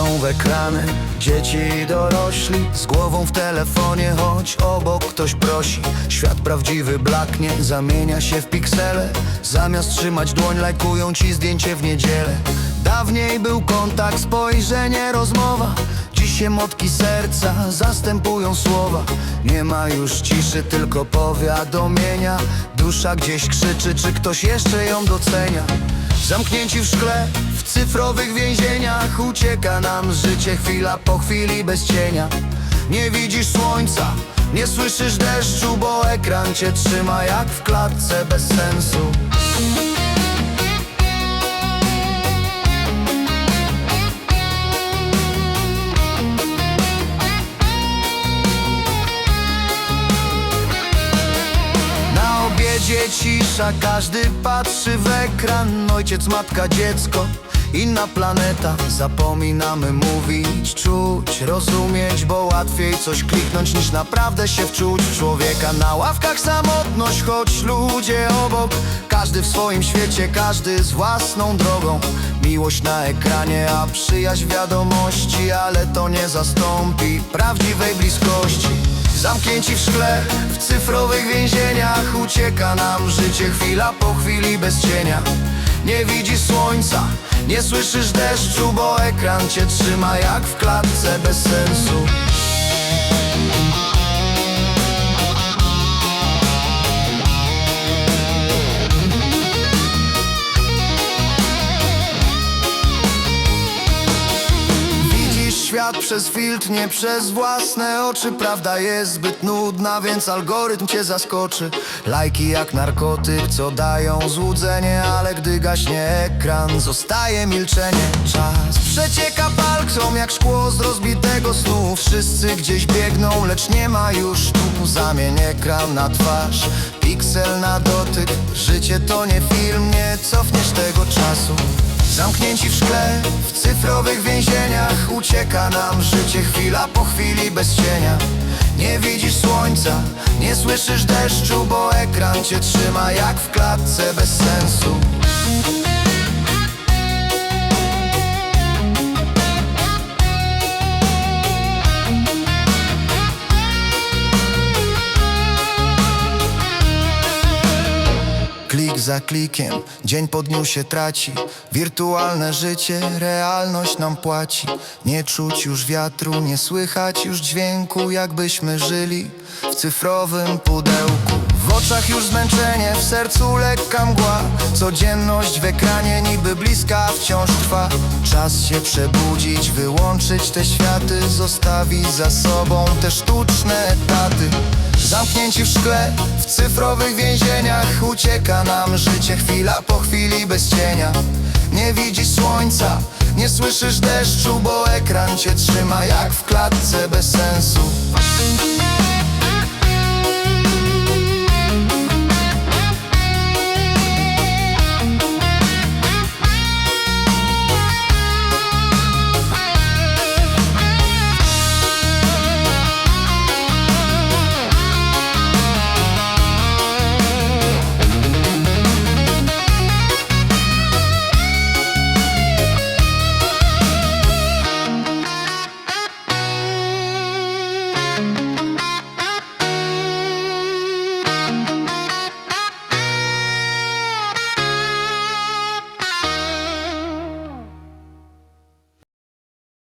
ekrany. Dzieci i dorośli z głową w telefonie Choć obok ktoś prosi. Świat prawdziwy blaknie, zamienia się w piksele. Zamiast trzymać dłoń lajkują ci zdjęcie w niedzielę. Dawniej był kontakt, spojrzenie, rozmowa Dziś emotki serca zastępują słowa. Nie ma już ciszy, tylko powiadomienia. Dusza gdzieś krzyczy, czy ktoś jeszcze ją docenia? Zamknięci w szkle, w cyfrowych więzieniach Ucieka nam życie chwila po chwili bez cienia. Nie widzisz słońca, nie słyszysz deszczu Bo ekran cię trzyma jak w klatce bez sensu cisza, każdy patrzy w ekran. Ojciec, matka, dziecko, inna planeta. Zapominamy mówić, czuć, rozumieć Bo łatwiej coś kliknąć niż naprawdę się wczuć. Człowieka Na ławkach samotność, choć ludzie obok. Każdy w swoim świecie, każdy z własną drogą. Miłość na ekranie, a przyjaźń wiadomości Ale to nie zastąpi prawdziwej bliskości. Zamknięci w szkle, w cyfrowych więzieniach Ucieka nam życie chwila po chwili bez cienia. Nie widzisz słońca, nie słyszysz deszczu Bo ekran cię trzyma jak w klatce bez sensu przez filtr, nie przez własne oczy. Prawda jest zbyt nudna, więc algorytm cię zaskoczy. Lajki jak narkotyk, co dają złudzenie Ale gdy gaśnie ekran, zostaje milczenie. Czas przecieka palcom jak szkło z rozbitego snu. Wszyscy gdzieś biegną, lecz nie ma już tu. Zamień ekran na twarz, piksel na dotyk. Życie to nie film, nie cofniesz tego czasu Zamknięci w szkle, w cyfrowych więzieniach Ucieka nam życie chwila po chwili bez cienia. Nie widzisz słońca, nie słyszysz deszczu Bo ekran cię trzyma jak w klatce bez sensu Klik za klikiem, dzień po dniu się traci. Wirtualne życie, realność nam płaci. Nie czuć już wiatru, nie słychać już dźwięku Jakbyśmy żyli w cyfrowym pudełku. W oczach już zmęczenie, w sercu lekka mgła. Codzienność w ekranie niby bliska wciąż trwa. Czas się przebudzić, wyłączyć te światy Zostawić za sobą te sztuczne etaty Zamknięci w szkle, w cyfrowych więzieniach Ucieka nam życie chwila po chwili bez cienia. Nie widzisz słońca, nie słyszysz deszczu Bo ekran cię trzyma jak w klatce bez sensu